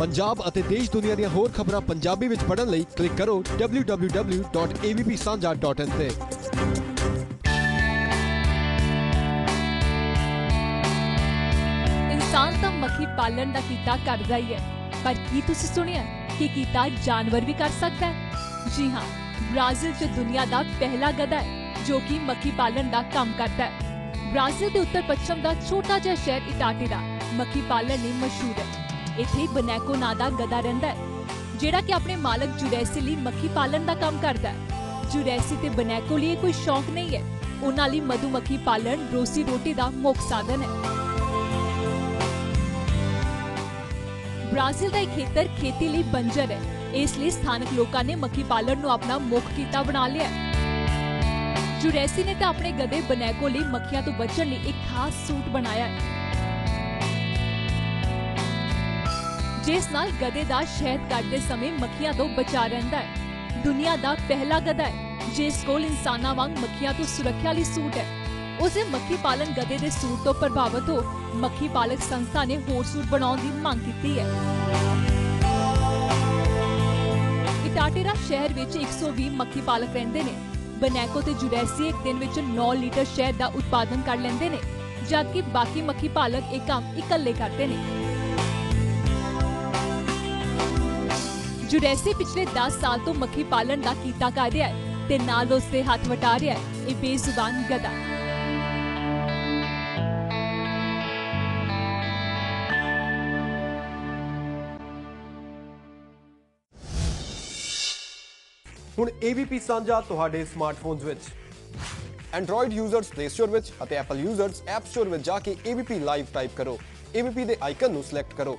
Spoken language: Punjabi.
ਪੰਜਾਬ ਅਤੇ ਦੇਸ਼ ਦੁਨੀਆ ਦੀਆਂ ਹੋਰ ਖਬਰਾਂ ਪੰਜਾਬੀ ਵਿੱਚ ਪੜ੍ਹਨ ਲਈ ਕਲਿੱਕ ਕਰੋ www.avpsanja.in ਤੇ। ਇਨਸਾਨ ਤਾਂ ਮੱਖੀ ਪਾਲਣ ਦਾ ਕੀਤਾ ਕਰਦਾ ਹੀ ਹੈ। ਪਰ ਕੀ ਤੁਸੀਂ ਸੁਣਿਆ ਕਿ ਕੀਤਾ ਜਾਨਵਰ ਵੀ ਕਰ ਸਕਦਾ ਹੈ? ਜੀ ਹਾਂ, ਬ੍ਰਾਜ਼ੀਲ 'ਚ ਦੁਨੀਆ ਦਾ ਪਹਿਲਾ ਗਧਾ ਹੈ, ਜੋ ਕਿ ਮੱਖੀ ਪਾਲਣ ਦਾ ਕੰਮ ਕਰਦਾ ਹੈ। ਬ੍ਰਾਜ਼ੀਲ ਦੇ ਉੱਤਰ ਪੱਛਮ ਦਾ ਛੋਟਾ ਜਿਹਾ ਸ਼ਹਿਰ ਇਟਾਟੀਰਾ ਮੱਖੀ ਪਾਲਣ ਲਈ ਮਸ਼ਹੂਰ ਹੈ। ਇੱਥੇ ਬਨੈਕੋ ਨਾਂ ਦਾ ਗਧਾ ਰਹਿੰਦਾ ਹੈ, ਜਿਹੜਾ ਕਿ ਆਪਣੇ ਮਾਲਕ ਜੁਰੈਸੀ ਲਈ ਮੱਖੀ ਪਾਲਣ ਦਾ ਕੰਮ ਕਰਦਾ ਹੈ। ਜੁਰੈਸੀ ਤੇ ਬਨੈਕੋ ਲਈ ਕੋਈ ਸ਼ੌਕ ਨਹੀਂ ਹੈ। ਉਹਨਾਂ ਲਈ ਮਧੂਮੱਖੀ ਪਾਲਣ, ਰੋਸੀ ਰੋਟੀ ਦਾ ਮੁੱਖ ਸਾਧਨ ਹੈ। ਬ੍ਰਾਜ਼ੀਲ ਦਾ ਇਹ ਖੇਤਰ ਖੇਤੀ ਲਈ ਬੰਜਰ ਹੈ। ਇਸ ਲਈ ਸਥਾਨਕ ਲੋਕਾਂ ਨੇ ਮੱਖੀ ਪਾਲਣ ਨੂੰ ਆਪਣਾ ਮੁੱਖ ਕਿੱਤਾ ਬਣਾ ਲਿਆ ਹੈ। ਜੁਰੈਸੀ ਨੇ ਤਾਂ ਆਪਣੇ ਗਧੇ ਬਨੈਕੋ ਲਈ ਮੱਖੀਆਂ ਤੋਂ ਬਚਣ ਲਈ ਇੱਕ ਖਾਸ ਸੂਟ ਬਣਾਇਆ ਹੈ। ਜਿਸ ਨਾਲ ਗਧੇ ਦਾ ਸ਼ਹਿਦ ਕੱਢਦੇ ਸਮੇਂ ਮੱਖੀਆਂ ਤੋਂ ਬਚਾ ਰਹਿੰਦਾ ਹੈ। ਦੁਨੀਆ ਦਾ ਪਹਿਲਾ ਗਧਾ ਹੈ, ਜਿਸ ਕੋਲ ਇਨਸਾਨਾਂ ਵਾਂਗ ਮੱਖੀਆਂ ਤੋਂ ਸੁਰੱਖਿਆ ਲਈ ਸੂਟ ਹੈ। ਉਸੇ ਮੱਖੀ ਪਾਲਣ ਗਧੇ ਦੇ ਸੂਟ ਤੋਂ ਪ੍ਰਭਾਵਿਤ ਹੋ ਮੱਖੀ ਪਾਲਕ ਸੰਸਥਾ ਨੇ ਹੋਰ ਸੂਟ ਬਣਾਉਣ ਦੀ ਮੰਗ ਕੀਤੀ ਹੈ। ਇਟਾਟੇਰਾ ਸ਼ਹਿਰ ਵਿੱਚ 120 ਮੱਖੀ ਪਾਲਕ ਰਹਿੰਦੇ ਨੇ। ਬਨੈਕੋ ਤੇ ਜੁਰੈਸੀ ਇੱਕ ਦਿਨ ਵਿੱਚ 9 ਲੀਟਰ ਸ਼ਹਿਦ ਦਾ ਉਤਪਾਦਨ ਕਰ ਲੈਂਦੇ ਨੇ, ਜਦਕਿ ਬਾਕੀ ਮੱਖੀ ਪਾਲਕ ਇਹ ਕੰਮ ਇਕੱਲੇ ਕਰਦੇ ਨੇ। ਜੁਰੈਸੀ ਪਿਛਲੇ 10 ਸਾਲ ਤੋਂ ਮੱਖੀ ਪਾਲਣ ਦਾ ਕੀਤਾ ਕਰ ਰਿਹਾ ਹੈ ਤੇ ਨਾਲ ਉਸ ਦੇ ਹੱਥ ਵਟਾ ਰਿਹਾ ਹੈ। ਇਹ ਬੇਜ਼ੁਬਾਨ ਗਧਾ। ਹੁਣ AVP ਸਾਂਝਾ ਤੁਹਾਡੇ ਸਮਾਰਟਫੋਨਸ ਵਿੱਚ। Android ਯੂਜ਼ਰਸ Play Store ਵਿੱਚ ਅਤੇ Apple ਯੂਜ਼ਰਸ App Store ਵਿੱਚ ਜਾ ਕੇ AVP ਲਾਈਵ ਟਾਈਪ ਕਰੋ। AVP ਦੇ ਆਈਕਨ ਨੂੰ ਸਿਲੈਕਟ ਕਰੋ।